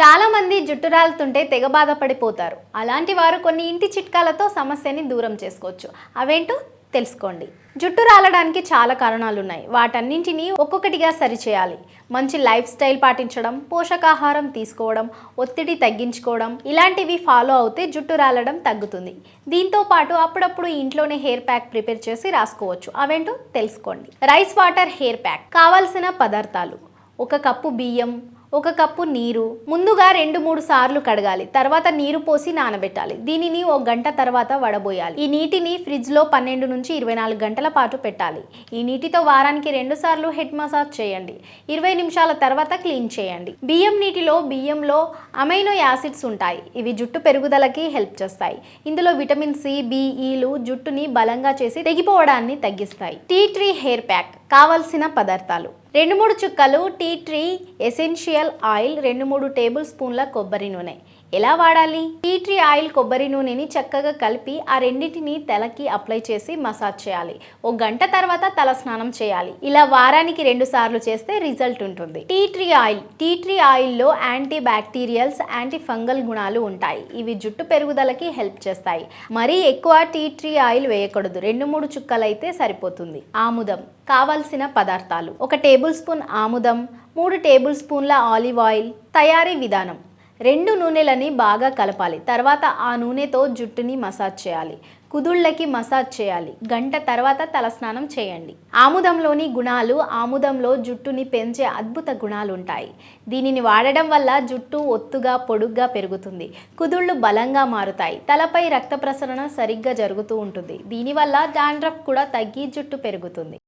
చాలా మంది జుట్టు రాలుతుంటే తెగ బాధపడిపోతారు. అలాంటి వారు కొన్ని ఇంటి చిట్కాలతో సమస్యని దూరం చేసుకోవచ్చు. అవేంటో తెలుసుకోండి. జుట్టు రాలడానికి చాలా కారణాలు ఉన్నాయి వాటన్నింటినీ ఒక్కొక్కటిగా సరిచేయాలి. మంచి లైఫ్ స్టైల్ పాటించడం పోషకాహారం తీసుకోవడం ఒత్తిడి తగ్గించుకోవడం ఇలాంటివి ఫాలో అవుతే జుట్టు రాలడం తగ్గుతుంది. దీంతో పాటు అప్పుడప్పుడు ఇంట్లోనే హెయిర్ ప్యాక్ ప్రిపేర్ చేసి రాసుకోవచ్చు. అవేంటో తెలుసుకోండి. రైస్ వాటర్ హెయిర్ ప్యాక్ కావాల్సిన పదార్థాలు. ఒక కప్పు బియ్యం ఒక కప్పు నీరు ముందుగా రెండు మూడు సార్లు కడగాలి. తర్వాత నీరు పోసి నానబెట్టాలి. దీనిని ఒక గంట తర్వాత వడబోయాలి. ఈ నీటిని ఫ్రిడ్జ్లో పన్నెండు నుంచి ఇరవై నాలుగు గంటల పాటు పెట్టాలి. ఈ నీటితో వారానికి రెండు సార్లు హెడ్ మసాజ్ చేయండి. ఇరవై నిమిషాల తర్వాత క్లీన్ చేయండి. బియ్యం నీటిలో బియ్యంలో అమైనో యాసిడ్స్ ఉంటాయి. ఇవి జుట్టు పెరుగుదలకి హెల్ప్ చేస్తాయి. ఇందులో విటమిన్ సి బిఈలు జుట్టుని బలంగా చేసి తెగిపోవడాన్ని తగ్గిస్తాయి. టీ ట్రీ హెయిర్ ప్యాక్ కావలసిన పదార్థాలు. రెండు మూడు చుక్కలు టీ ట్రీ ఎసెన్షియల్ ఆయిల్ రెండు మూడు టేబుల్ స్పూన్ల కొబ్బరి నూనె. ఎలా వాడాలి? టీ ట్రీ ఆయిల్ కొబ్బరి నూనెని చక్కగా కలిపి ఆ రెండింటిని తలకి అప్లై చేసి మసాజ్ చేయాలి. ఒక గంట తర్వాత తల స్నానం చేయాలి. ఇలా వారానికి రెండు సార్లు చేస్తే రిజల్ట్ ఉంటుంది. Tea tree oil tea tree ఆయిల్లో యాంటీ బ్యాక్టీరియల్స్ యాంటీ ఫంగల్ గుణాలు ఉంటాయి. ఇవి జుట్టు పెరుగుదలకి హెల్ప్ చేస్తాయి. మరీ ఎక్కువ టీ ట్రీ ఆయిల్ వేయకూడదు. రెండు మూడు చుక్కలైతే సరిపోతుంది. ఆముదం కావాల్సిన పదార్థాలు. ఒక టేబుల్ స్పూన్ ఆముదం మూడు టేబుల్ స్పూన్ల ఆలివ్ ఆయిల్ తయారీ విధానం. రెండు నూనెలని బాగా కలపాలి. తర్వాత ఆ నూనెతో జుట్టుని మసాజ్ చేయాలి. కుదుళ్ళకి మసాజ్ చేయాలి. గంట తర్వాత తలస్నానం చేయండి. ఆముదంలోని గుణాలు ఆముదంలో జుట్టుని పెంచే అద్భుత గుణాలు ఉంటాయి దీనిని వాడడం వల్ల జుట్టు ఒత్తుగా పొడుగ్గా పెరుగుతుంది. కుదుళ్ళు బలంగా మారుతాయి. తలపై రక్త ప్రసరణ సరిగ్గా జరుగుతూ ఉంటుంది. దీనివల్ల డాండ్రఫ్ కూడా తగ్గి జుట్టు పెరుగుతుంది.